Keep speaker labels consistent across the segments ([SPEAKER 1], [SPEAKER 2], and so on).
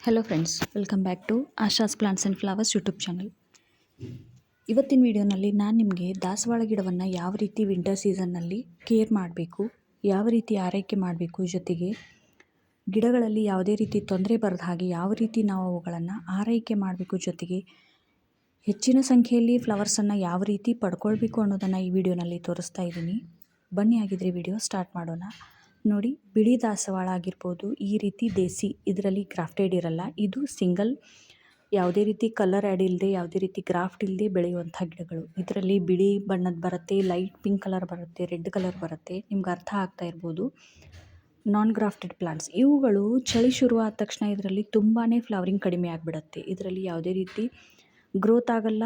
[SPEAKER 1] Hello friends welcome back to Asha's plants and flowers YouTube channel ಇವತ್ತಿನ ವಿಡಿಯೋನಲ್ಲಿ ನಾನು ನಿಮಗೆ ದಾಸವಾಳ ಗಿಡವನ್ನು ಯಾವ ರೀತಿ ವಿಂಟರ್ ಸೀಸನ್ನಲ್ಲಿ ಕೇರ್ ಮಾಡಬೇಕು, ಯಾವ ರೀತಿ ಆರೈಕೆ ಮಾಡಬೇಕು ಜೊತೆಗೆ ಗಿಡಗಳಲ್ಲಿ ಯಾವುದೇ ರೀತಿ ತೊಂದರೆ ಬರದ ಹಾಗೆ ಯಾವ ರೀತಿ ನಾವು ಅವುಗಳನ್ನು ಆರೈಕೆ ಮಾಡಬೇಕು ಜೊತೆಗೆ ಹೆಚ್ಚಿನ ಸಂಖ್ಯೆಯಲ್ಲಿ ಫ್ಲವರ್ಸನ್ನು ಯಾವ ರೀತಿ ಪಡ್ಕೊಳ್ಬೇಕು ಅನ್ನೋದನ್ನು ಈ ವಿಡಿಯೋನಲ್ಲಿ ತೋರಿಸ್ತಾ ಇದ್ದೀನಿ. ಬನ್ನಿ ಆಗಿದ್ರೆ ವಿಡಿಯೋ ಸ್ಟಾರ್ಟ್ ಮಾಡೋಣ. ನೋಡಿ, ಬಿಳಿ ದಾಸವಾಳ ಆಗಿರ್ಬೋದು ಈ ರೀತಿ ದೇಸಿ, ಇದರಲ್ಲಿ ಗ್ರಾಫ್ಟೆಡ್ ಇರಲ್ಲ. ಇದು ಸಿಂಗಲ್, ಯಾವುದೇ ರೀತಿ ಕಲರ್ ಆ್ಯಡ್ ಇಲ್ಲದೆ ಯಾವುದೇ ರೀತಿ ಗ್ರಾಫ್ಟ್ ಇಲ್ಲದೆ ಬೆಳೆಯುವಂಥ ಗಿಡಗಳು. ಇದರಲ್ಲಿ ಬಿಳಿ ಬಣ್ಣದ ಬರುತ್ತೆ, ಲೈಟ್ ಪಿಂಕ್ ಕಲರ್ ಬರುತ್ತೆ, ರೆಡ್ ಕಲರ್ ಬರುತ್ತೆ, ನಿಮ್ಗೆ ಅರ್ಥ ಆಗ್ತಾ ಇರ್ಬೋದು. Non grafted plants. ಇವುಗಳು ಚಳಿ ಶುರುವಾದ ತಕ್ಷಣ ಇದರಲ್ಲಿ ತುಂಬಾ ಫ್ಲವರಿಂಗ್ ಕಡಿಮೆ ಆಗಿಬಿಡುತ್ತೆ. ಇದರಲ್ಲಿ ಯಾವುದೇ ರೀತಿ ಗ್ರೋತ್ ಆಗಲ್ಲ,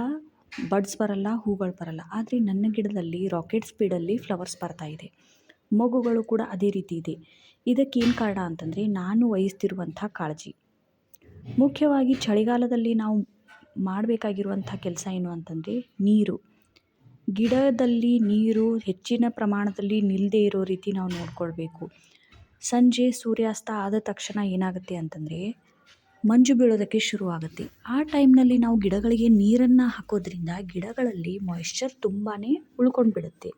[SPEAKER 1] ಬಡ್ಸ್ ಬರಲ್ಲ, ಹೂಗಳು ಬರಲ್ಲ. ಆದರೆ ನನ್ನ ಗಿಡದಲ್ಲಿ, ರಾಕೆಟ್ ಸ್ಪೀಡಲ್ಲಿ ಫ್ಲವರ್ಸ್ ಬರ್ತಾ ಇದೆ. ಮಗುಗಳು ಕೂಡ ಅದೇ ರೀತಿ ಇದೆ. ಇದಕ್ಕೇನು ಕಾರಣ ಅಂತಂದರೆ ನಾನು ವಹಿಸ್ತಿರುವಂಥ ಕಾಳಜಿ. ಮುಖ್ಯವಾಗಿ ಚಳಿಗಾಲದಲ್ಲಿ ನಾವು ಮಾಡಬೇಕಾಗಿರುವಂಥ ಕೆಲಸ ಏನು ಅಂತಂದರೆ ನೀರು. ಗಿಡದಲ್ಲಿ ನೀರು ಹೆಚ್ಚಿನ ಪ್ರಮಾಣದಲ್ಲಿ ನಿಲ್ಲದೆ ಇರೋ ರೀತಿ ನಾವು ನೋಡಿಕೊಳ್ಬೇಕು. ಸಂಜೆ ಸೂರ್ಯಾಸ್ತ ಆದ ತಕ್ಷಣ ಏನಾಗುತ್ತೆ ಅಂತಂದರೆ ಮಂಜು ಬೀಳೋದಕ್ಕೆ ಶುರುವಾಗುತ್ತೆ. ಆ ಟೈಮ್ನಲ್ಲಿ ನಾವು ಗಿಡಗಳಿಗೆ ನೀರನ್ನು ಹಾಕೋದ್ರಿಂದ ಗಿಡಗಳಲ್ಲಿ ಮಾಯಿಶ್ಚರ್ ತುಂಬಾ ಉಳ್ಕೊಂಡು ಬಿಡುತ್ತೆ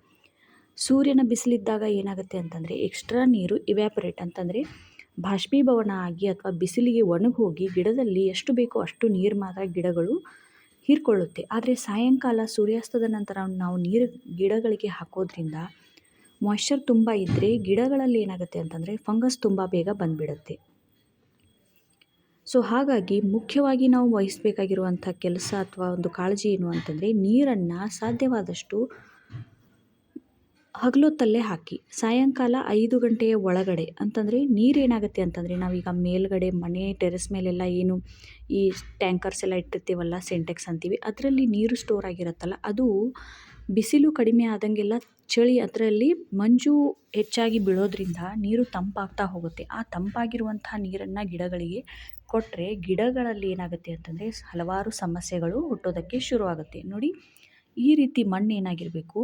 [SPEAKER 1] ಸೂರ್ಯನ ಬಿಸಿಲಿದ್ದಾಗ ಏನಾಗುತ್ತೆ ಅಂತಂದರೆ ಎಕ್ಸ್ಟ್ರಾ ನೀರು ಇವ್ಯಾಪರೇಟ್ ಅಂತಂದರೆ ಬಾಷ್ಪೀಭವನ ಆಗಿ ಅಥವಾ ಬಿಸಿಲಿಗೆ ಒಣಗಿ ಹೋಗಿ ಗಿಡದಲ್ಲಿ ಎಷ್ಟು ಬೇಕೋ ಅಷ್ಟು ನೀರು ಮಾತ್ರ ಗಿಡಗಳು ಹೀರ್ಕೊಳ್ಳುತ್ತೆ. ಆದರೆ ಸಾಯಂಕಾಲ ಸೂರ್ಯಾಸ್ತದ ನಂತರ ನಾವು ನೀರು ಗಿಡಗಳಿಗೆ ಹಾಕೋದ್ರಿಂದ ಮಾಯ್ಶ್ಚರ್ ತುಂಬ ಇದ್ದರೆ ಗಿಡಗಳಲ್ಲಿ ಏನಾಗುತ್ತೆ ಅಂತಂದರೆ ಫಂಗಸ್ ತುಂಬ ಬೇಗ ಬಂದುಬಿಡುತ್ತೆ. ಸೊ ಹಾಗಾಗಿ ಮುಖ್ಯವಾಗಿ ನಾವು ವಹಿಸಬೇಕಾಗಿರುವಂಥ ಕೆಲಸ ಅಥವಾ ಒಂದು ಕಾಳಜಿ ಏನು ಅಂತಂದರೆ ನೀರನ್ನು ಸಾಧ್ಯವಾದಷ್ಟು ಹಗಲೊತ್ತಲ್ಲೇ ಹಾಕಿ, ಸಾಯಂಕಾಲ ಐದು ಗಂಟೆಯ ಒಳಗಡೆ ಅಂತಂದರೆ ನೀರೇನಾಗುತ್ತೆ ಅಂತಂದರೆ ನಾವೀಗ ಮೇಲ್ಗಡೆ ಮನೆ, ಟೆರೆಸ್ ಮೇಲೆಲ್ಲ ಏನು ಈ ಟ್ಯಾಂಕರ್ಸ್ ಎಲ್ಲ ಇಟ್ಟಿರ್ತೀವಲ್ಲ, ಸೆಂಟೆಕ್ಸ್ ಅಂತೀವಿ, ಅದರಲ್ಲಿ ನೀರು ಸ್ಟೋರ್ ಆಗಿರುತ್ತಲ್ಲ, ಅದು ಬಿಸಿಲು ಕಡಿಮೆ ಆದಂಗೆಲ್ಲ ಚಳಿ ಅದರಲ್ಲಿ ಮಂಜು ಹೆಚ್ಚಾಗಿ ಬೀಳೋದ್ರಿಂದ ನೀರು ತಂಪಾಗ್ತಾ ಹೋಗುತ್ತೆ. ಆ ತಂಪಾಗಿರುವಂಥ ನೀರನ್ನು ಗಿಡಗಳಿಗೆ ಕೊಟ್ಟರೆ ಗಿಡಗಳಲ್ಲಿ ಏನಾಗುತ್ತೆ ಅಂತಂದರೆ ಹಲವಾರು ಸಮಸ್ಯೆಗಳು ಹುಟ್ಟೋದಕ್ಕೆ ಶುರುವಾಗುತ್ತೆ. ನೋಡಿ, ಈ ರೀತಿ ಮಣ್ಣು ಏನಾಗಿರಬೇಕು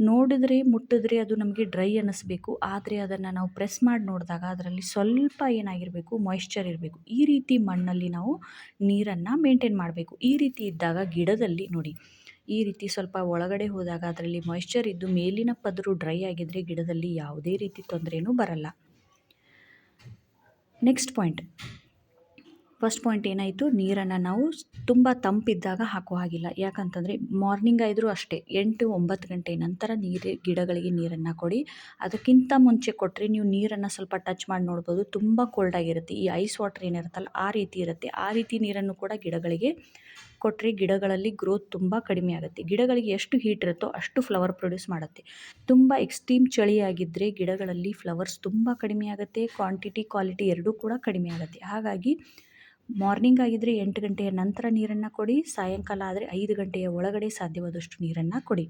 [SPEAKER 1] ನೋಡಿದ್ರೆ, ಮುಟ್ಟಿದ್ರೆ ಅದು ನಮಗೆ ಡ್ರೈ ಅನ್ನಿಸ್ಬೇಕು. ಆದರೆ ಅದನ್ನು ನಾವು ಪ್ರೆಸ್ ಮಾಡಿ ನೋಡಿದಾಗ ಅದರಲ್ಲಿ ಸ್ವಲ್ಪ ಏನಾಗಿರಬೇಕು ಮಾಯಿಶ್ಚರ್ ಇರಬೇಕು. ಈ ರೀತಿ ಮಣ್ಣಲ್ಲಿ ನಾವು ನೀರನ್ನು ಮೇಂಟೈನ್ ಮಾಡಬೇಕು. ಈ ರೀತಿ ಇದ್ದಾಗ ಗಿಡದಲ್ಲಿ ನೋಡಿ, ಈ ರೀತಿ ಸ್ವಲ್ಪ ಒಳಗಡೆ ಹೋದಾಗ ಅದರಲ್ಲಿ ಮಾಯಿಶ್ಚರ್ ಇದ್ದು ಮೇಲಿನ ಪದರು ಡ್ರೈ ಆಗಿದ್ದರೆ ಗಿಡದಲ್ಲಿ ಯಾವುದೇ ರೀತಿ ತೊಂದರೆಯೂ ಬರಲ್ಲ. ನೆಕ್ಸ್ಟ್ ಪಾಯಿಂಟ್ ಫಸ್ಟ್ ಪಾಯಿಂಟ್ ಏನಾಯಿತು? ನೀರನ್ನು ನಾವು ತುಂಬ ತಂಪಿದ್ದಾಗ ಹಾಕೋ ಹಾಗಿಲ್ಲ. ಯಾಕಂತಂದರೆ ಮಾರ್ನಿಂಗ್ ಆದರೂ ಅಷ್ಟೇ, ಎಂಟು ಒಂಬತ್ತು ಗಂಟೆ ನಂತರ ನೀರು, ಗಿಡಗಳಿಗೆ ನೀರನ್ನು ಕೊಡಿ. ಅದಕ್ಕಿಂತ ಮುಂಚೆ ಕೊಟ್ಟರೆ ನೀವು ನೀರನ್ನು ಸ್ವಲ್ಪ ಟಚ್ ಮಾಡಿ ನೋಡ್ಬೋದು. ತುಂಬ ಕೋಲ್ಡಾಗಿರುತ್ತೆ ಈ ಐಸ್ ವಾಟರ್ ಏನಿರುತ್ತಲ್ಲ, ಆ ರೀತಿ ಇರುತ್ತೆ. ಆ ರೀತಿ ನೀರನ್ನು ಕೂಡ ಗಿಡಗಳಿಗೆ ಕೊಟ್ಟರೆ ಗಿಡಗಳಲ್ಲಿ ಗ್ರೋತ್ ತುಂಬ ಕಡಿಮೆ ಆಗುತ್ತೆ. ಗಿಡಗಳಿಗೆ ಎಷ್ಟು ಹೀಟ್ ಇರುತ್ತೋ ಅಷ್ಟು ಫ್ಲವರ್ ಪ್ರೊಡ್ಯೂಸ್ ಮಾಡುತ್ತೆ. ತುಂಬ ಎಕ್ಸ್ಟ್ರೀಮ್ ಚಳಿಯಾಗಿದ್ದರೆ ಗಿಡಗಳಲ್ಲಿ ಫ್ಲವರ್ಸ್ ತುಂಬ ಕಡಿಮೆ ಆಗುತ್ತೆ. ಕ್ವಾಂಟಿಟಿ ಕ್ವಾಲಿಟಿ ಎರಡೂ ಕೂಡ ಕಡಿಮೆ ಆಗುತ್ತೆ. ಹಾಗಾಗಿ ಮಾರ್ನಿಂಗ್ ಆಗಿದ್ದರೆ ಎಂಟು ಗಂಟೆಯ ನಂತರ ನೀರನ್ನು ಕೊಡಿ, ಸಾಯಂಕಾಲ ಆದರೆ ಐದು ಗಂಟೆಯ ಒಳಗಡೆ ಸಾಧ್ಯವಾದಷ್ಟು ನೀರನ್ನು ಕೊಡಿ.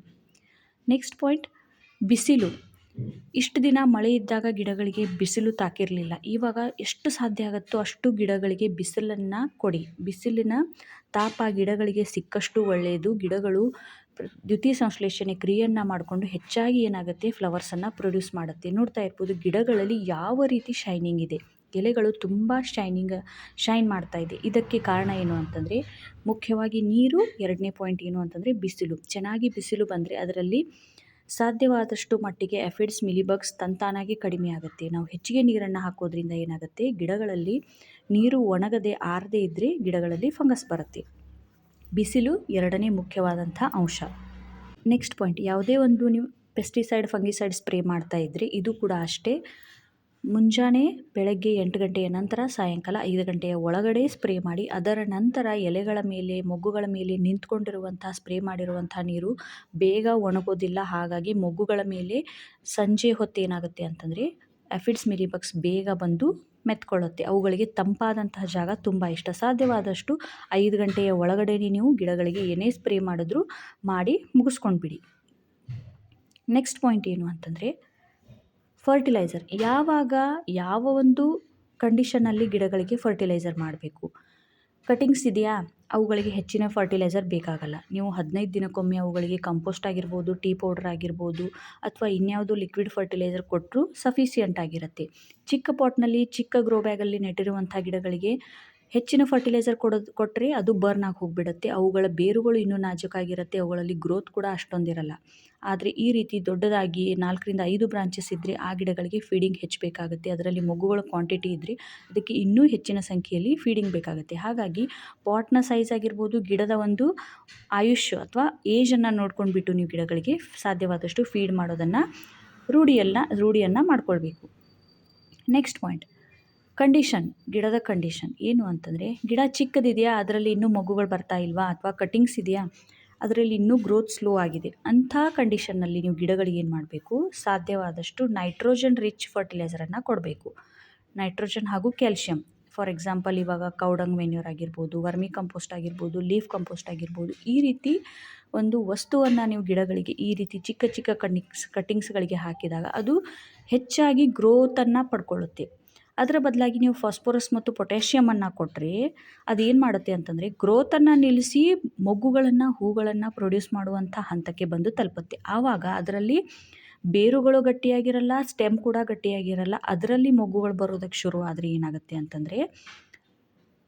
[SPEAKER 1] ನೆಕ್ಸ್ಟ್ ಪಾಯಿಂಟ್ ಬಿಸಿಲು. ಇಷ್ಟು ದಿನ ಮಳೆ ಇದ್ದಾಗ ಗಿಡಗಳಿಗೆ ಬಿಸಿಲು ತಾಕಿರಲಿಲ್ಲ. ಇವಾಗ ಎಷ್ಟು ಸಾಧ್ಯ ಆಗುತ್ತೋ ಅಷ್ಟು ಗಿಡಗಳಿಗೆ ಬಿಸಿಲನ್ನು ಕೊಡಿ. ಬಿಸಿಲಿನ ತಾಪ ಗಿಡಗಳಿಗೆ ಸಿಕ್ಕಷ್ಟು ಒಳ್ಳೆಯದು ಗಿಡಗಳು ದ್ವಿತೀಯ ಸಂಶ್ಲೇಷಣೆ ಕ್ರಿಯೆಯನ್ನು ಮಾಡಿಕೊಂಡು ಹೆಚ್ಚಾಗಿ ಏನಾಗುತ್ತೆ? ಫ್ಲವರ್ಸನ್ನು ಪ್ರೊಡ್ಯೂಸ್ ಮಾಡುತ್ತೆ. ನೋಡ್ತಾ ಇರ್ಬೋದು, ಗಿಡಗಳಲ್ಲಿ ಯಾವ ರೀತಿ ಶೈನಿಂಗ್ ಇದೆ? ಎಲೆಗಳು ತುಂಬ ಶೈನಿಂಗ್ ಶೈನ್ ಮಾಡ್ತಾ ಇದೆ. ಇದಕ್ಕೆ ಕಾರಣ ಏನು ಅಂತಂದರೆ, ಮುಖ್ಯವಾಗಿ ನೀರು, ಎರಡನೇ ಪಾಯಿಂಟ್ ಏನು ಅಂತಂದರೆ ಬಿಸಿಲು. ಚೆನ್ನಾಗಿ ಬಿಸಿಲು ಬಂದರೆ ಅದರಲ್ಲಿ ಸಾಧ್ಯವಾದಷ್ಟು ಮಟ್ಟಿಗೆ ಎಫಿಡ್ಸ್ ಮಿಲಿಬಗ್ಸ್ ತಂತಾನಾಗಿ ಕಡಿಮೆ ಆಗುತ್ತೆ. ನಾವು ಹೆಚ್ಚಿಗೆ ನೀರನ್ನು ಹಾಕೋದ್ರಿಂದ ಏನಾಗುತ್ತೆ? ಗಿಡಗಳಲ್ಲಿ ನೀರು ಒಣಗದೆ ಆರದೇ ಇದ್ದರೆ ಗಿಡಗಳಲ್ಲಿ ಫಂಗಸ್ ಬರುತ್ತೆ. ಬಿಸಿಲು ಎರಡನೇ ಮುಖ್ಯವಾದಂಥ ಅಂಶ. ನೆಕ್ಸ್ಟ್ ಪಾಯಿಂಟ್ ಯಾವುದೇ ಒಂದು ನೀವು ಪೆಸ್ಟಿಸೈಡ್ ಫಂಗಿಸೈಡ್ ಸ್ಪ್ರೇ ಮಾಡ್ತಾ ಇದ್ದರೆ ಇದು ಕೂಡ ಅಷ್ಟೇ ಮುಂಜಾನೆ ಬೆಳಗ್ಗೆ ಎಂಟು ಗಂಟೆಯ ನಂತರ ಸಾಯಂಕಾಲ ಐದು ಗಂಟೆಯ ಒಳಗಡೆ ಸ್ಪ್ರೇ ಮಾಡಿ, ಅದರ ನಂತರ ಎಲೆಗಳ ಮೇಲೆ, ಮೊಗ್ಗುಗಳ ಮೇಲೆ ನಿಂತ್ಕೊಂಡಿರುವಂಥ ಸ್ಪ್ರೇ ಮಾಡಿರುವಂಥ ನೀರು ಬೇಗ ಒಣಗೋದಿಲ್ಲ. ಹಾಗಾಗಿ ಮೊಗ್ಗುಗಳ ಮೇಲೆ ಸಂಜೆ ಹೊತ್ತೇನಾಗುತ್ತೆ ಅಂತಂದರೆ ಅಫಿಡ್ಸ್ ಮಿಲಿಬಗ್ಸ್ ಬೇಗ ಬಂದು ಮೆತ್ಕೊಳ್ಳುತ್ತೆ. ಅವುಗಳಿಗೆ ತಂಪಾದಂತಹ ಜಾಗ ತುಂಬ ಇಷ್ಟ. ಸಾಧ್ಯವಾದಷ್ಟು ಐದು ಗಂಟೆಯ ಒಳಗಡೆ ನೀವು ಗಿಡಗಳಿಗೆ ಏನೇ ಸ್ಪ್ರೇ ಮಾಡಿದ್ರೂ ಮಾಡಿ ಮುಗಿಸ್ಕೊಂಡ್ಬಿಡಿ. ನೆಕ್ಸ್ಟ್ ಪಾಯಿಂಟ್ ಏನು ಅಂತಂದರೆ ಫರ್ಟಿಲೈಸರ್ ಯಾವಾಗ ಯಾವ ಒಂದು ಕಂಡೀಷನಲ್ಲಿ ಗಿಡಗಳಿಗೆ ಫರ್ಟಿಲೈಸರ್ ಮಾಡಬೇಕು? ಕಟಿಂಗ್ಸ್ ಇದೆಯಾ? ಅವುಗಳಿಗೆ ಹೆಚ್ಚಿನ ಫರ್ಟಿಲೈಸರ್ ಬೇಕಾಗಲ್ಲ. ನೀವು ಹದಿನೈದು ದಿನಕ್ಕೊಮ್ಮೆ ಅವುಗಳಿಗೆ ಕಂಪೋಸ್ಟ್ ಆಗಿರ್ಬೋದು ಟೀ ಪೌಡರ್ ಆಗಿರ್ಬೋದು, ಅಥವಾ ಇನ್ಯಾವುದು ಲಿಕ್ವಿಡ್ ಫರ್ಟಿಲೈಸರ್ ಕೊಟ್ಟರು ಸಫಿಸಿಯೆಂಟ್ ಆಗಿರುತ್ತೆ. ಚಿಕ್ಕ ಪಾಟ್ನಲ್ಲಿ ಚಿಕ್ಕ ಗ್ರೋ ಬ್ಯಾಗಲ್ಲಿ ನೆಟ್ಟಿರುವಂಥ ಗಿಡಗಳಿಗೆ ಹೆಚ್ಚಿನ ಫರ್ಟಿಲೈಸರ್ ಕೊಡೋದು ಕೊಟ್ಟರೆ ಅದು ಬರ್ನ್ ಆಗಿ ಹೋಗಿಬಿಡುತ್ತೆ. ಅವುಗಳ ಬೇರುಗಳು ಇನ್ನೂ ನಾಜೂಕಾಗಿರುತ್ತೆ. ಅವುಗಳಲ್ಲಿ ಗ್ರೋತ್ ಕೂಡ ಅಷ್ಟೊಂದಿರಲ್ಲ. ಆದರೆ ಈ ರೀತಿ ದೊಡ್ಡದಾಗಿ ನಾಲ್ಕರಿಂದ ಐದು ಬ್ರಾಂಚಸ್ ಇದ್ದರೆ ಆ ಗಿಡಗಳಿಗೆ ಫೀಡಿಂಗ್ ಹೆಚ್ಚಬೇಕಾಗುತ್ತೆ. ಅದರಲ್ಲಿ ಮೊಗ್ಗುಗಳ ಕ್ವಾಂಟಿಟಿ ಇದ್ದರೆ ಅದಕ್ಕೆ ಇನ್ನೂ ಹೆಚ್ಚಿನ ಸಂಖ್ಯೆಯಲ್ಲಿ ಫೀಡಿಂಗ್ ಬೇಕಾಗುತ್ತೆ. ಹಾಗಾಗಿ ಪಾಟ್ನ ಸೈಜ್ ಆಗಿರ್ಬೋದು, ಗಿಡದ ಒಂದು ಆಯುಷ್ ಅಥವಾ ಏಜನ್ನು ನೋಡ್ಕೊಂಡ್ಬಿಟ್ಟು ನೀವು ಗಿಡಗಳಿಗೆ ಸಾಧ್ಯವಾದಷ್ಟು ಫೀಡ್ ಮಾಡೋದನ್ನು ರೂಢಿಯಲ್ಲ, ರೂಢಿಯನ್ನು ಮಾಡ್ಕೊಳ್ಬೇಕು. ನೆಕ್ಸ್ಟ್ ಪಾಯಿಂಟ್ ಕಂಡೀಷನ್ ಗಿಡದ ಕಂಡೀಷನ್ ಏನು ಅಂತಂದರೆ, ಗಿಡ ಚಿಕ್ಕದಿದೆಯಾ, ಅದರಲ್ಲಿ ಇನ್ನೂ ಮಗುಗಳು ಬರ್ತಾ ಇಲ್ವಾ, ಅಥವಾ ಕಟ್ಟಿಂಗ್ಸ್ ಇದೆಯಾ? ಅದರಲ್ಲಿ ಇನ್ನೂ ಗ್ರೋತ್ ಸ್ಲೋ ಆಗಿದೆ. ಅಂಥ ಕಂಡೀಷನ್ನಲ್ಲಿ ನೀವು ಗಿಡಗಳಿಗೆ ಏನು ಮಾಡಬೇಕು? ಸಾಧ್ಯವಾದಷ್ಟು ನೈಟ್ರೋಜನ್ ರಿಚ್ ಫರ್ಟಿಲೈಸರನ್ನು ಕೊಡಬೇಕು. ನೈಟ್ರೋಜನ್ ಹಾಗೂ ಕ್ಯಾಲ್ಶಿಯಂ ಫಾರ್ ಎಕ್ಸಾಂಪಲ್ ಇವಾಗ ಕೌಡಂಗ್ ಮೆನ್ಯೂರ್ ಆಗಿರ್ಬೋದು, ವರ್ಮಿ ಕಂಪೋಸ್ಟ್ ಆಗಿರ್ಬೋದು ಲೀಫ್ ಕಂಪೋಸ್ಟ್ ಆಗಿರ್ಬೋದು, ಈ ರೀತಿ ಒಂದು ವಸ್ತುವನ್ನು ನೀವು ಗಿಡಗಳಿಗೆ ಈ ರೀತಿ ಚಿಕ್ಕ ಚಿಕ್ಕ ಕಣ್ಣಿಕ್ಸ್ ಕಟ್ಟಿಂಗ್ಸ್ಗಳಿಗೆ ಹಾಕಿದಾಗ ಅದು ಹೆಚ್ಚಾಗಿ ಗ್ರೋತನ್ನು ಪಡ್ಕೊಳ್ಳುತ್ತೆ. ಅದರ ಬದಲಾಗಿ ನೀವು ಫಾಸ್ಫೋರಸ್ ಮತ್ತು ಪೊಟ್ಯಾಷಿಯಮನ್ನು ಕೊಟ್ಟರೆ ಅದೇನು ಮಾಡುತ್ತೆ ಅಂತಂದರೆ ಗ್ರೋತನ್ನು ನಿಲ್ಲಿಸಿ ಮೊಗ್ಗುಗಳನ್ನು, ಹೂಗಳನ್ನು ಪ್ರೊಡ್ಯೂಸ್ ಮಾಡುವಂಥ ಹಂತಕ್ಕೆ ಬಂದು ತಲುಪುತ್ತೆ. ಆವಾಗ ಅದರಲ್ಲಿ ಬೇರುಗಳು ಗಟ್ಟಿಯಾಗಿರಲ್ಲ ಸ್ಟೆಮ್ ಕೂಡ ಗಟ್ಟಿಯಾಗಿರಲ್ಲ, ಅದರಲ್ಲಿ ಮೊಗ್ಗುಗಳು ಬರೋದಕ್ಕೆ ಶುರು ಆದರೆ ಏನಾಗುತ್ತೆ ಅಂತಂದರೆ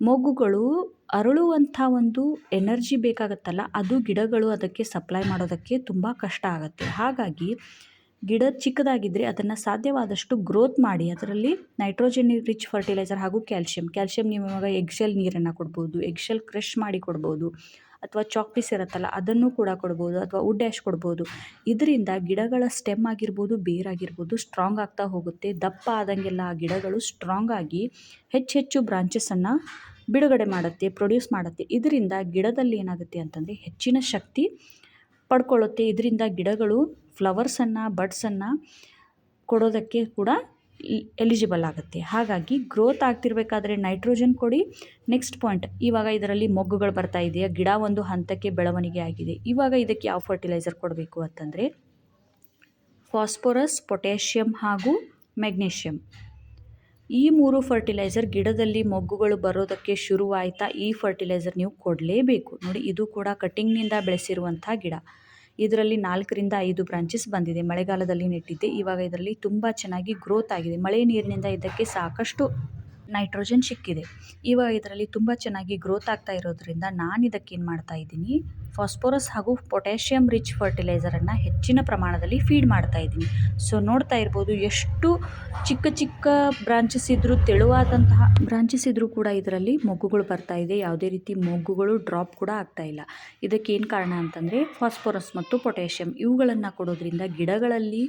[SPEAKER 1] ಮೊಗ್ಗುಗಳು ಅರಳುವಂಥ ಒಂದು ಎನರ್ಜಿ ಬೇಕಾಗುತ್ತಲ್ಲ, ಅದು ಗಿಡಗಳು ಅದಕ್ಕೆ ಸಪ್ಲೈ ಮಾಡೋದಕ್ಕೆ ತುಂಬ ಕಷ್ಟ ಆಗುತ್ತೆ. ಹಾಗಾಗಿ ಗಿಡ ಚಿಕ್ಕದಾಗಿದ್ದರೆ ಅದನ್ನು ಸಾಧ್ಯವಾದಷ್ಟು ಗ್ರೋತ್ ಮಾಡಿ, ಅದರಲ್ಲಿ ನೈಟ್ರೋಜನ್ ರಿಚ್ ಫರ್ಟಿಲೈಸರ್ ಹಾಗೂ ಕ್ಯಾಲ್ಶಿಯಂ ಕ್ಯಾಲ್ಶಿಯಂ ನೀವು ಇವಾಗ ಎಗ್ಶೆಲ್ ನೀರನ್ನು ಕೊಡ್ಬೋದು ಎಗ್ಶೆಲ್ ಕ್ರಷ್ ಮಾಡಿ ಕೊಡ್ಬೋದು, ಅಥವಾ ಚಾಕ್ ಪೀಸ್ ಇರುತ್ತಲ್ಲ ಅದನ್ನು ಕೂಡ ಕೊಡ್ಬೋದು, ಅಥವಾ ವುಡ್ ಆ್ಯಶ್ ಕೊಡ್ಬೋದು. ಇದರಿಂದ ಗಿಡಗಳ ಸ್ಟೆಮ್ ಆಗಿರ್ಬೋದು ಬೇರಾಗಿರ್ಬೋದು ಸ್ಟ್ರಾಂಗ್ ಆಗ್ತಾ ಹೋಗುತ್ತೆ. ದಪ್ಪ ಆದಂಗೆಲ್ಲ ಆ ಗಿಡಗಳು ಸ್ಟ್ರಾಂಗ್ ಆಗಿ ಹೆಚ್ಚು ಹೆಚ್ಚು ಬ್ರಾಂಚಸನ್ನು ಬಿಡುಗಡೆ ಮಾಡುತ್ತೆ ಪ್ರೊಡ್ಯೂಸ್ ಮಾಡುತ್ತೆ. ಇದರಿಂದ ಗಿಡದಲ್ಲಿ ಏನಾಗುತ್ತೆ ಅಂತಂದರೆ ಹೆಚ್ಚಿನ ಶಕ್ತಿ ಪಡ್ಕೊಳ್ಳುತ್ತೆ. ಇದರಿಂದ ಗಿಡಗಳು ಫ್ಲವರ್ಸನ್ನು, ಬಡ್ಸನ್ನು ಕೊಡೋದಕ್ಕೆ ಕೂಡ ಎಲಿಜಿಬಲ್ ಆಗುತ್ತೆ. ಹಾಗಾಗಿ ಗ್ರೋತ್ ಆಗ್ತಿರ್ಬೇಕಾದ್ರೆ ನೈಟ್ರೋಜನ್ ಕೊಡಿ. ನೆಕ್ಸ್ಟ್ ಪಾಯಿಂಟ್ ಇವಾಗ ಇದರಲ್ಲಿ ಮೊಗ್ಗುಗಳು ಬರ್ತಾ ಇದೆಯಾ? ಗಿಡ ಒಂದು ಹಂತಕ್ಕೆ ಬೆಳವಣಿಗೆ ಆಗಿದೆ. ಇವಾಗ ಇದಕ್ಕೆ ಯಾವ ಫರ್ಟಿಲೈಸರ್ ಕೊಡಬೇಕು ಅಂತಂದರೆ ಫಾಸ್ಫರಸ್ ಪೊಟ್ಯಾಷಿಯಮ್ ಹಾಗೂ ಮೆಗ್ನೀಷಿಯಮ್ ಈ ಮೂರು ಫರ್ಟಿಲೈಸರ್ ಗಿಡದಲ್ಲಿ ಮೊಗ್ಗುಗಳು ಬರೋದಕ್ಕೆ ಶುರುವಾಯಿತಾ ಈ ಫರ್ಟಿಲೈಸರ್ ನೀವು ಕೊಡಲೇಬೇಕು. ನೋಡಿ, ಇದು ಕೂಡ ಕಟ್ಟಿಂಗ್ನಿಂದ ಬೆಳೆಸಿರುವಂಥ ಗಿಡ. ಇದರಲ್ಲಿ ನಾಲ್ಕರಿಂದ ಐದು ಬ್ರಾಂಚಸ್ ಬಂದಿದೆ. ಮಳೆಗಾಲದಲ್ಲಿ ನೆಟ್ಟಿದ್ದೆ. ಇವಾಗ ಇದರಲ್ಲಿ ತುಂಬ ಚೆನ್ನಾಗಿ ಗ್ರೋತ್ ಆಗಿದೆ. ಮಳೆ ನೀರಿನಿಂದ ಇದಕ್ಕೆ ಸಾಕಷ್ಟು ನೈಟ್ರೋಜನ್ ಸಿಕ್ಕಿದೆ. ಇವಾಗ ಇದರಲ್ಲಿ ತುಂಬ ಚೆನ್ನಾಗಿ ಗ್ರೋತ್ ಆಗ್ತಾ ಇರೋದ್ರಿಂದ ನಾನು ಇದಕ್ಕೆ ಏನು ಮಾಡ್ತಾ ಇದ್ದೀನಿ ಫಾಸ್ಫೋರಸ್ ಹಾಗೂ ಪೊಟ್ಯಾಷಿಯಂ ರಿಚ್ ಫರ್ಟಿಲೈಸರನ್ನು ಹೆಚ್ಚಿನ ಪ್ರಮಾಣದಲ್ಲಿ ಫೀಡ್ ಮಾಡ್ತಾ ಇದ್ದೀನಿ. ಸೊ ನೋಡ್ತಾ ಇರ್ಬೋದು, ಎಷ್ಟು ಚಿಕ್ಕ ಚಿಕ್ಕ ಬ್ರಾಂಚಸ್ ಇದ್ದರೂ ತೆಳುವಾದಂತಹ ಬ್ರಾಂಚಸ್ ಇದ್ದರೂ ಕೂಡ ಇದರಲ್ಲಿ ಮೊಗ್ಗುಗಳು ಬರ್ತಾ ಇದೆ. ಯಾವುದೇ ರೀತಿ ಮೊಗ್ಗುಗಳು ಡ್ರಾಪ್ ಕೂಡ ಆಗ್ತಾ ಇಲ್ಲ. ಇದಕ್ಕೆ ಏನು ಕಾರಣ ಅಂತಂದರೆ ಫಾಸ್ಫೋರಸ್ ಮತ್ತು ಪೊಟ್ಯಾಷಿಯಮ್ ಇವುಗಳನ್ನು ಕೊಡೋದ್ರಿಂದ ಗಿಡಗಳಲ್ಲಿ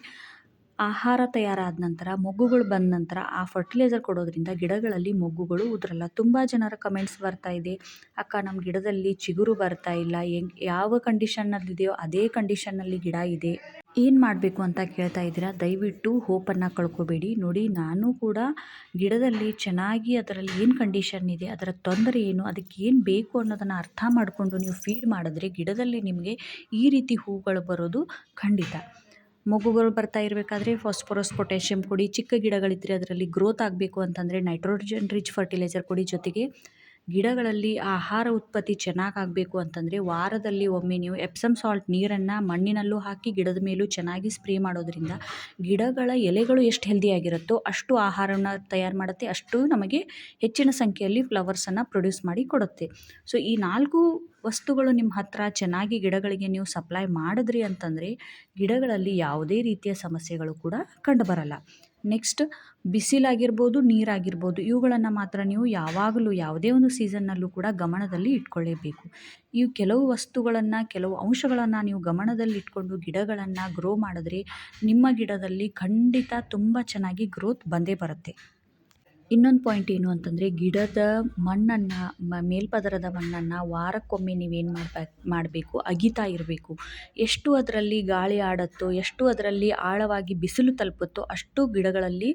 [SPEAKER 1] ಆಹಾರ ತಯಾರಾದ ನಂತರ, ಮೊಗ್ಗುಗಳು ಬಂದ ನಂತರ ಆ ಫರ್ಟಿಲೈಸರ್ ಕೊಡೋದ್ರಿಂದ ಗಿಡಗಳಲ್ಲಿ ಮೊಗ್ಗುಗಳು ಉದುರಲ್ಲ. ತುಂಬ ಜನರ ಕಮೆಂಟ್ಸ್ ಬರ್ತಾ ಇದೆ, ಅಕ್ಕ ನಮ್ಮ ಗಿಡದಲ್ಲಿ ಚಿಗುರು ಬರ್ತಾ ಇಲ್ಲ. ಹೆಂಗ್ ಯಾವ ಕಂಡೀಷನ್ನಲ್ಲಿದೆಯೋ ಅದೇ ಕಂಡೀಷನ್ನಲ್ಲಿ ಗಿಡ ಇದೆ. ಏನು ಮಾಡಬೇಕು ಅಂತ ಕೇಳ್ತಾ ಇದ್ದೀರಾ? ದಯವಿಟ್ಟು ಹೋಪನ್ನು ಕಳ್ಕೊಬೇಡಿ. ನೋಡಿ, ನಾನು ಕೂಡ ಗಿಡದಲ್ಲಿ ಚೆನ್ನಾಗಿ ಅದರಲ್ಲಿ ಏನು ಕಂಡೀಷನ್ ಇದೆ, ಅದರ ತೊಂದರೆ ಏನು, ಅದಕ್ಕೆ ಏನು ಬೇಕು ಅನ್ನೋದನ್ನು ಅರ್ಥ ಮಾಡಿಕೊಂಡು ನೀವು ಫೀಡ್ ಮಾಡಿದ್ರೆ ಗಿಡದಲ್ಲಿ ನಿಮಗೆ ಈ ರೀತಿ ಹೂಗಳು ಬರೋದು ಖಂಡಿತ. ಮೊಗ್ಗುಗಳು ಬರ್ತಾ ಇರಬೇಕಾದ್ರೆ ಫಾಸ್ಫರಸ್ ಪೊಟ್ಯಾಷಿಯಮ್ ಕೊಡಿ. ಚಿಕ್ಕ ಗಿಡಗಳಿದ್ದರೆ ಅದರಲ್ಲಿ ಗ್ರೋತ್ ಆಗಬೇಕು ಅಂತಂದರೆ ನೈಟ್ರೋಜನ್ ರಿಚ್ ಫರ್ಟಿಲೈಸರ್ ಕೊಡಿ ಜೊತೆಗೆ. ಗಿಡಗಳಲ್ಲಿ ಆಹಾರ ಉತ್ಪತ್ತಿ ಚೆನ್ನಾಗಾಗಬೇಕು ಅಂತಂದರೆ ವಾರದಲ್ಲಿ ಒಮ್ಮೆ ನೀವು ಎಪ್ಸಮ್ ಸಾಲ್ಟ್ ನೀರನ್ನು ಮಣ್ಣಿನಲ್ಲೂ ಹಾಕಿ ಗಿಡದ ಮೇಲೂ ಚೆನ್ನಾಗಿ ಸ್ಪ್ರೇ ಮಾಡೋದರಿಂದ ಗಿಡಗಳ ಎಲೆಗಳು ಎಷ್ಟು ಹೆಲ್ದಿಯಾಗಿರುತ್ತೋ ಅಷ್ಟು ಆಹಾರನ ತಯಾರು ಮಾಡುತ್ತೆ, ಅಷ್ಟು ನಮಗೆ ಹೆಚ್ಚಿನ ಸಂಖ್ಯೆಯಲ್ಲಿ ಫ್ಲವರ್ಸನ್ನು ಪ್ರೊಡ್ಯೂಸ್ ಮಾಡಿ ಕೊಡುತ್ತೆ. ಸೊ ಈ ನಾಲ್ಕು ವಸ್ತುಗಳು ನಿಮ್ಮ ಹತ್ರ ಚೆನ್ನಾಗಿ ಗಿಡಗಳಿಗೆ ನೀವು ಸಪ್ಲೈ ಮಾಡಿದ್ರಿ ಅಂತಂದರೆ ಗಿಡಗಳಲ್ಲಿ ಯಾವುದೇ ರೀತಿಯ ಸಮಸ್ಯೆಗಳು ಕೂಡ ಕಂಡುಬರಲ್ಲ. ನೆಕ್ಸ್ಟ್ ಬಿಸಿಲಾಗಿರ್ಬೋದು, ನೀರಾಗಿರ್ಬೋದು, ಇವುಗಳನ್ನು ಮಾತ್ರ ನೀವು ಯಾವಾಗಲೂ ಯಾವುದೇ ಒಂದು ಸೀಸನ್ನಲ್ಲೂ ಕೂಡ ಗಮನದಲ್ಲಿ ಇಟ್ಕೊಳ್ಳೇಬೇಕು. ಈ ಕೆಲವು ವಸ್ತುಗಳನ್ನು, ಕೆಲವು ಅಂಶಗಳನ್ನು ನೀವು ಗಮನದಲ್ಲಿ ಇಟ್ಕೊಂಡು ಗಿಡಗಳನ್ನು ಗ್ರೋ ಮಾಡಿದ್ರೆ ನಿಮ್ಮ ಗಿಡದಲ್ಲಿ ಖಂಡಿತ ತುಂಬ ಚೆನ್ನಾಗಿ ಗ್ರೋತ್ ಬಂದೇ ಬರುತ್ತೆ. ಇನ್ನೊಂದು ಪಾಯಿಂಟ್ ಏನು ಅಂತಂದರೆ ಗಿಡದ ಮಣ್ಣನ್ನು ಮೇಲ್ಪದರದ ಮಣ್ಣನ್ನು ವಾರಕ್ಕೊಮ್ಮೆ ನೀವೇನು ಮಾಡ್ಬೇಕು ಮಾಡಬೇಕು? ಅಗಿತಾ ಇರಬೇಕು. ಎಷ್ಟು ಅದರಲ್ಲಿ ಗಾಳಿ ಆಡುತ್ತೋ, ಎಷ್ಟು ಅದರಲ್ಲಿ ಆಳವಾಗಿ ಬಿಸಿಲು ತಲುಪುತ್ತೋ ಅಷ್ಟು ಗಿಡಗಳಲ್ಲಿ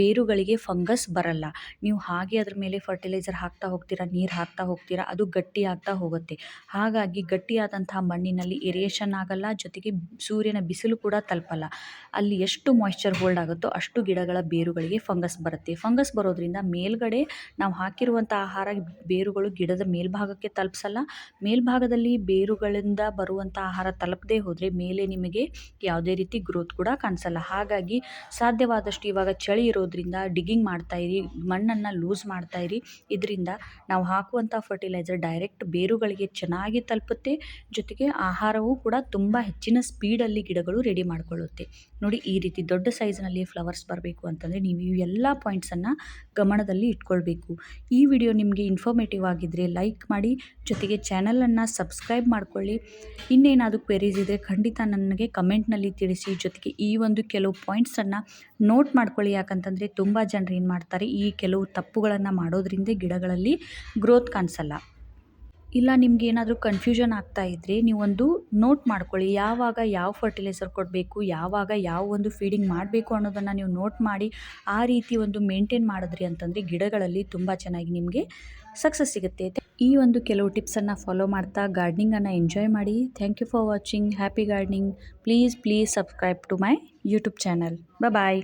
[SPEAKER 1] ಬೇರುಗಳಿಗೆ ಫಂಗಸ್ ಬರಲ್ಲ. ನೀವು ಹಾಗೆ ಅದ್ರ ಮೇಲೆ ಫರ್ಟಿಲೈಸರ್ ಹಾಕ್ತಾ ಹೋಗ್ತೀರಾ, ನೀರು ಹಾಕ್ತಾ ಹೋಗ್ತೀರಾ, ಅದು ಗಟ್ಟಿ ಆಗ್ತಾ ಹೋಗುತ್ತೆ. ಹಾಗಾಗಿ ಗಟ್ಟಿಯಾದಂತಹ ಮಣ್ಣಿನಲ್ಲಿ ಏರಿಯೇಷನ್ ಆಗಲ್ಲ, ಜೊತೆಗೆ ಸೂರ್ಯನ ಬಿಸಿಲು ಕೂಡ ತಲುಪಲ್ಲ. ಅಲ್ಲಿ ಎಷ್ಟು ಮಾಯ್ಶ್ಚರ್ ಹೋಲ್ಡ್ ಆಗುತ್ತೋ ಅಷ್ಟು ಗಿಡಗಳ ಬೇರುಗಳಿಗೆ ಫಂಗಸ್ ಬರುತ್ತೆ. ಫಂಗಸ್ ಬರೋ ಬರೋದ್ರಿಂದ ಮೇಲ್ಗಡೆ ನಾವು ಹಾಕಿರುವಂಥ ಆಹಾರ ಬೇರುಗಳು ಗಿಡದ ಮೇಲ್ಭಾಗಕ್ಕೆ ತಲುಪಿಸಲ್ಲ. ಮೇಲ್ಭಾಗದಲ್ಲಿ ಬೇರುಗಳಿಂದ ಬರುವಂಥ ಆಹಾರ ತಲುಪದೇ ಹೋದರೆ ಮೇಲೆ ನಿಮಗೆ ಯಾವುದೇ ರೀತಿ ಗ್ರೋತ್ ಕೂಡ ಕಾಣಿಸಲ್ಲ. ಹಾಗಾಗಿ ಸಾಧ್ಯವಾದಷ್ಟು ಇವಾಗ ಚಳಿ ಇರೋದ್ರಿಂದ ಡಿಗ್ಗಿಂಗ್ ಮಾಡ್ತಾಯಿರಿ ಮಣ್ಣನ್ನು ಲೂಸ್ ಮಾಡ್ತಾಯಿರಿ ಇದರಿಂದ ನಾವು ಹಾಕುವಂಥ ಫರ್ಟಿಲೈಸರ್ ಡೈರೆಕ್ಟ್ ಬೇರುಗಳಿಗೆ ಚೆನ್ನಾಗಿ ತಲುಪುತ್ತೆ. ಜೊತೆಗೆ ಆಹಾರವೂ ಕೂಡ ತುಂಬ ಹೆಚ್ಚಿನ ಸ್ಪೀಡಲ್ಲಿ ಗಿಡಗಳು ರೆಡಿ ಮಾಡಿಕೊಳ್ಳುತ್ತೆ. ನೋಡಿ ಈ ರೀತಿ ದೊಡ್ಡ ಸೈಜ್ನಲ್ಲಿ ಫ್ಲವರ್ಸ್ ಬರಬೇಕು ಅಂತಂದರೆ ನೀವು ಎಲ್ಲ ಪಾಯಿಂಟ್ಸನ್ನು ಗಮನದಲ್ಲಿ ಇಟ್ಕೊಳ್ಬೇಕು. ಈ ವಿಡಿಯೋ ನಿಮಗೆ ಇನ್ಫಾರ್ಮೇಟಿವ್ ಆಗಿದ್ದರೆ ಲೈಕ್ ಮಾಡಿ, ಜೊತೆಗೆ ಚಾನಲನ್ನು ಸಬ್ಸ್ಕ್ರೈಬ್ ಮಾಡ್ಕೊಳ್ಳಿ. ಇನ್ನೇನಾದರೂ ಕ್ವೆರೀಸ್ ಇದ್ದರೆ ಖಂಡಿತ ನನಗೆ ಕಮೆಂಟ್ನಲ್ಲಿ ತಿಳಿಸಿ. ಜೊತೆಗೆ ಈ ಒಂದು ಕೆಲವು ಪಾಯಿಂಟ್ಸನ್ನು ನೋಟ್ ಮಾಡ್ಕೊಳ್ಳಿ. ಯಾಕಂತಂದರೆ ತುಂಬ ಜನರು ಏನು ಮಾಡ್ತಾರೆ, ಈ ಕೆಲವು ತಪ್ಪುಗಳನ್ನು ಮಾಡೋದ್ರಿಂದ ಗಿಡಗಳಲ್ಲಿ ಗ್ರೋತ್ ಕಾಣಿಸಲ್ಲ. ಇಲ್ಲ, ನಿಮ್ಗೆ ಏನಾದರೂ ಕನ್ಫ್ಯೂಷನ್ ಆಗ್ತಾ ಇದ್ದರೆ ನೀವೊಂದು ನೋಟ್ ಮಾಡ್ಕೊಳ್ಳಿ. ಯಾವಾಗ ಯಾವ ಫರ್ಟಿಲೈಸರ್ ಕೊಡಬೇಕು, ಯಾವಾಗ ಯಾವ ಒಂದು ಫೀಡಿಂಗ್ ಮಾಡಬೇಕು ಅನ್ನೋದನ್ನು ನೀವು ನೋಟ್ ಮಾಡಿ, ಆ ರೀತಿ ಒಂದು ಮೇಂಟೈನ್ ಮಾಡಿದ್ರಿ ಅಂತಂದರೆ ಗಿಡಗಳಲ್ಲಿ ತುಂಬ ಚೆನ್ನಾಗಿ ನಿಮಗೆ ಸಕ್ಸಸ್ ಸಿಗುತ್ತೆ. ಈ ಒಂದು ಕೆಲವು ಟಿಪ್ಸನ್ನು ಫಾಲೋ ಮಾಡ್ತಾ ಗಾರ್ಡ್ನಿಂಗನ್ನು ಎಂಜಾಯ್ ಮಾಡಿ. Thank you for watching happy gardening please please subscribe to my YouTube channel bye